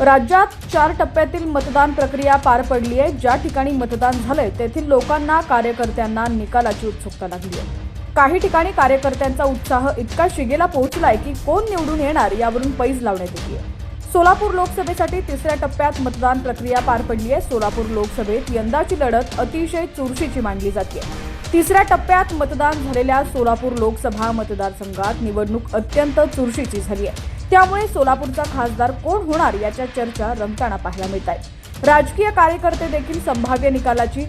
राज्यात चार टप्प्यातील मतदान प्रक्रिया पार पडली आहे. ज्या ठिकाणी मतदान झालंय तेथील लोकांना कार्यकर्त्यांना निकालाची उत्सुकता लागली आहे. काही ठिकाणी कार्यकर्त्यांचा उत्साह इतका शिगेला पोहोचलाय की कोण निवडून येणार यावरून पैज लावण्यात येते सोलापूर लोकसभेसाठी तिसऱ्या टप्प्यात मतदान प्रक्रिया पार पडली आहे. सोलापूर लोकसभेत यंदाची लढत अतिशय चुरशीची मानली जाते. तिसऱ्या टप्प्यात मतदान झालेल्या सोलापूर लोकसभा मतदारसंघात निवडणूक अत्यंत चुरशीची झाली आहे. त्यामुळे सोलापूरचा खासदार कोण होणार याच्या चर्चा रंगताना पाहायला मिळत आहे. राजकीय कार्यकर्ते देखील संभाव्य निकालाची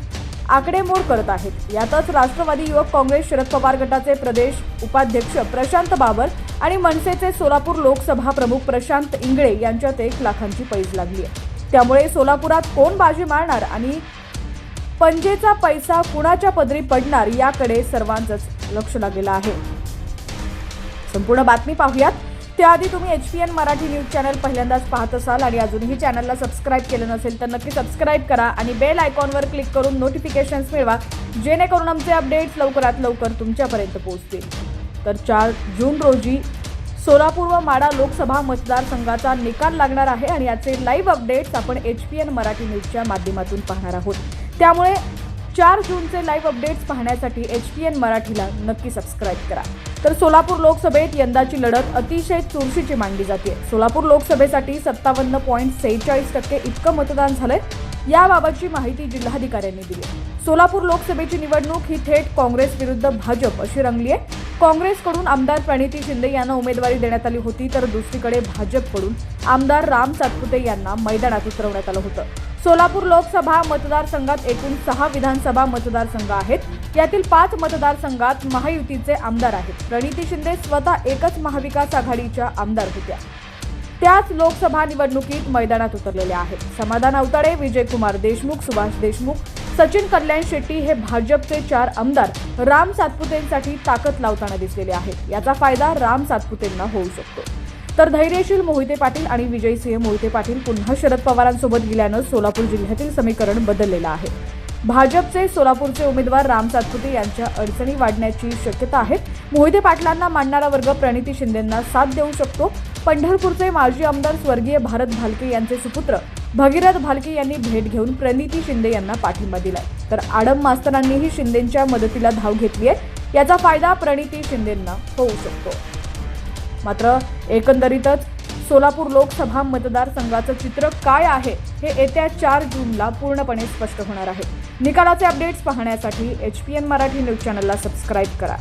आकडेमोड करत आहेत. यातच राष्ट्रवादी युवक काँग्रेस शरद पवार गटाचे प्रदेश उपाध्यक्ष प्रशांत बाबर आणि मनसेचे सोलापूर लोकसभा प्रमुख प्रशांत इंगळे यांच्यात एक लाखांची पैज लागली आहे. त्यामुळे सोलापुरात कोण बाजी मारणार आणि पंजेचा पैसा कुणाच्या पदरी पडणार याकडे सर्वांचंच लक्ष लागलेलं आहे. संपूर्ण बातमी पाहूयात. त्याआधी तुम्ही H P N Marathi news channel पहिल्यांदाच पाहत असाल आणि अजूनही चॅनलला सबस्क्राईब केलं नसेल तर नक्की सबस्क्राईब करा आणि बेल आयकॉनवर क्लिक करून नोटिफिकेशन्स मिळवा जेणेकरून आमचे अपडेट्स लवकरात लवकर तुमच्यापर्यंत पोहोचतील. तर चार जून रोजी सोलापूर व माडा लोकसभा मतदारसंघाचा निकाल लागणार आहे आणि याचे लाईव्ह अपडेट्स आपण एच पी एन मराठी न्यूजच्या माध्यमातून पाहणार आहोत. त्यामुळे चार जूनचे लाईव्ह अपडेट्स पाहण्यासाठी एच पी एन मराठीला नक्की सबस्क्राईब करा. तर सोलापूर लोकसभेत यंदाची लढत अतिशय चुरशीची मांडली जाते. सोलापूर लोकसभेसाठी सत्तावन्न पॉईंट सेहेचाळीस टक्के इतकं मतदान झालंय याबाबतची माहिती जिल्हाधिकाऱ्यांनी दिली. सोलापूर लोकसभेची निवडणूक ही थेट काँग्रेस विरुद्ध भाजप अशी रंगली आहे. काँग्रेसकडून आमदार प्रणिती शिंदे यांना उमेदवारी देण्यात आली होती तर दुसरीकडे भाजपकडून आमदार राम सातपुते यांना मैदानात उतरवण्यात आलं होतं. सोलापूर लोकसभा मतदारसंघात एकूण सहा विधानसभा मतदारसंघ आहेत. यातील पाच मतदारसंघात महायुतीचे आमदार आहेत. प्रणिती शिंदे स्वतः एकच महाविकास आघाडीच्या आमदार होत्या. त्याच लोकसभा निवडणुकीत मैदानात उतरलेल्या आहेत. समाधान अवताडे विजयकुमार देशमुख सुभाष देशमुख सचिन कल्याण शेट्टी हे भाजपचे चार आमदार राम सातपुतेंसाठी ताकद लावताना दिसलेले आहेत. याचा फायदा राम सातपुतेंना होऊ शकतो. तर धैर्यशील मोहिते पाटील आणि विजयसिंह मोहिते पाटील पुन्हा शरद पवारांसोबत गेल्यानं सोलापूर जिल्ह्यातील समीकरण बदललेलं आहे. भाजपचे सोलापूरचे उमेदवार राम सातपुते यांच्या अडचणी वाढण्याची शक्यता आहे. मोहिते पाटलांना मानणारा वर्ग प्रणिती शिंदेंना साथ देऊ शकतो. पंढरपूरचे माजी आमदार स्वर्गीय भारत भालके यांचे सुपुत्र भगीरथ भालके यांनी भेट घेऊन प्रणिती शिंदे यांना पाठिंबा दिलाय. तर आडम मास्तरांनीही शिंदेंच्या मदतीला धाव घेतली आहे याचा फायदा प्रणिती शिंदेंना होऊ शकतो. मात्र एकंदरीतच सोलापूर लोकसभा मतदारसंघाचं चित्र काय आहे हे येत्या चार जूनला पूर्णपणे स्पष्ट होणार आहे. निकालाचे अपडेट्स पाहण्यासाठी H P N Marathi news चॅनलला सबस्क्राईब करा.